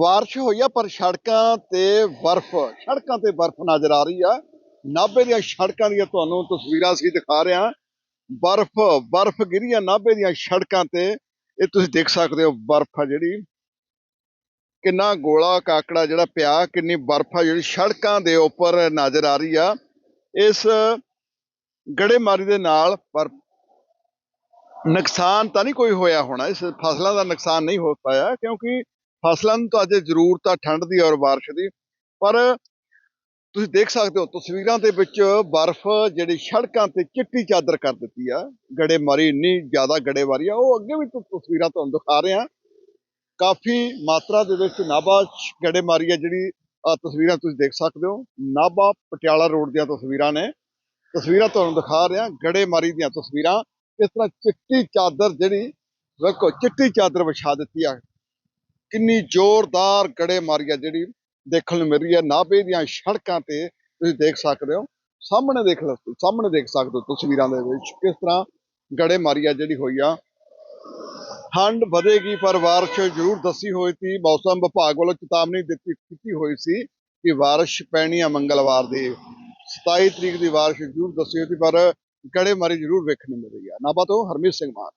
ਬਾਰਿਸ਼ ਹੋਈ ਆ ਪਰ ਸੜਕਾਂ ਤੇ ਬਰਫ਼ ਸੜਕਾਂ ਤੇ ਬਰਫ਼ ਨਜ਼ਰ ਆ ਰਹੀ ਆ ਨਾਭੇ ਦੀਆਂ ਸੜਕਾਂ ਦੀਆਂ ਤੁਹਾਨੂੰ ਤਸਵੀਰਾਂ ਅਸੀਂ ਦਿਖਾ ਰਹੇ ਹਾਂ ਬਰਫ਼ ਬਰਫ਼ ਗਿਰੀ ਆ ਨਾਭੇ ਦੀਆਂ ਸੜਕਾਂ ਤੇ ਇਹ ਤੁਸੀਂ ਦੇਖ ਸਕਦੇ ਹੋ ਬਰਫ਼ ਆ ਜਿਹੜੀ ਕਿੰਨਾ ਗੋਲਾ ਕਾਕੜਾ ਜਿਹੜਾ ਪਿਆ ਕਿੰਨੀ ਬਰਫ਼ ਆ ਜਿਹੜੀ ਸੜਕਾਂ ਦੇ ਉੱਪਰ ਨਜ਼ਰ ਆ ਰਹੀ ਆ ਇਸ ਗੜੇਮਾਰੀ ਦੇ ਨਾਲ ਪਰ ਨੁਕਸਾਨ ਤਾਂ ਨਹੀਂ ਕੋਈ ਹੋਇਆ ਹੋਣਾ ਇਸ ਫਸਲਾਂ ਦਾ ਨੁਕਸਾਨ ਨਹੀਂ ਹੋ ਪਾਇਆ ਕਿਉਂਕਿ ਫਸਲਾਂ ਨੂੰ ਤਾਂ ਅਜੇ ਜ਼ਰੂਰਤ ਆ ਠੰਡ ਦੀ ਔਰ ਬਾਰਿਸ਼ ਦੀ, ਪਰ ਤੁਸੀਂ ਦੇਖ ਸਕਦੇ ਹੋ ਤਸਵੀਰਾਂ ਦੇ ਵਿੱਚ ਬਰਫ਼ ਜਿਹੜੀ ਸੜਕਾਂ ਤੇ ਚਿੱਟੀ ਚਾਦਰ ਕਰ ਦਿੱਤੀ ਆ, ਗੜੇਮਾਰੀ ਇੰਨੀ ਜ਼ਿਆਦਾ ਗੜੇਮਾਰੀ ਆ, ਉਹ ਅੱਗੇ ਵੀ ਤਸਵੀਰਾਂ ਤੁਹਾਨੂੰ ਦਿਖਾ ਰਹੇ। ਹਾਂ ਕਾਫੀ ਮਾਤਰਾ ਦੇ ਵਿੱਚ ਨਾਭਾ ਗੜੇਮਾਰੀ ਆ ਜਿਹੜੀ ਤਸਵੀਰਾਂ ਤੁਸੀਂ ਦੇਖ ਸਕਦੇ ਹੋ, ਨਾਭਾ ਪਟਿਆਲਾ ਰੋਡ ਦੀਆਂ ਤਸਵੀਰਾਂ ਨੇ। ਤਸਵੀਰਾਂ ਤੁਹਾਨੂੰ ਦਿਖਾ ਰਹੇ ਰਿਹਾ, ਗੜੇਮਾਰੀ ਦੀਆਂ ਤਸਵੀਰਾਂ। ਇਸ ਤਰ੍ਹਾਂ ਚਿੱਟੀ ਚਾਦਰ ਜਿਹੜੀ, ਵੇਖੋ ਚਿੱਟੀ ਚਾਦਰ ਵਿਛਾ ਦਿੱਤੀ ਆ ਕਿੰਨੀ ਜ਼ੋਰਦਾਰ ਗੜੇਮਾਰੀ ਆ ਜਿਹੜੀ ਦੇਖਣ ਨੂੰ ਮਿਲ ਰਹੀ ਹੈ। ਨਾਭੇ ਦੀਆਂ ਸੜਕਾਂ ਤੇ ਤੁਸੀਂ ਦੇਖ ਸਕਦੇ ਹੋ। ਸਾਹਮਣੇ ਦੇਖ ਲਓ, ਸਾਹਮਣੇ ਦੇਖ ਸਕਦੇ ਹੋ ਤਸਵੀਰਾਂ ਦੇ ਵਿੱਚ ਕਿਸ ਤਰ੍ਹਾਂ ਗੜੇਮਾਰੀ ਆ ਜਿਹੜੀ ਹੋਈ ਆ। ਠੰਡ ਵਧੇਗੀ, ਪਰ ਬਾਰਿਸ਼ ਜ਼ਰੂਰ ਦੱਸੀ ਹੋਈ ਸੀ। ਮੌਸਮ ਵਿਭਾਗ ਵੱਲੋਂ ਚੇਤਾਵਨੀ ਦਿੱਤੀ ਕੀਤੀ ਹੋਈ ਸੀ ਕਿ ਬਾਰਿਸ਼ ਪੈਣੀ ਆ ਮੰਗਲਵਾਰ ਦੀ। 27 ਤਰੀਕ ਦੀ ਬਾਰਿਸ਼ ਜ਼ਰੂਰ ਦੱਸੀ ਹੋਈ ਸੀ, ਪਰ ਗੜੇਮਾਰੀ ਜ਼ਰੂਰ ਵੇਖਣ ਨੂੰ ਮਿਲ ਰਹੀ ਆ। ਨਾਭਾ ਤੋਂ ਹਰਮੀਤ ਸਿੰਘ ਮਾਨ।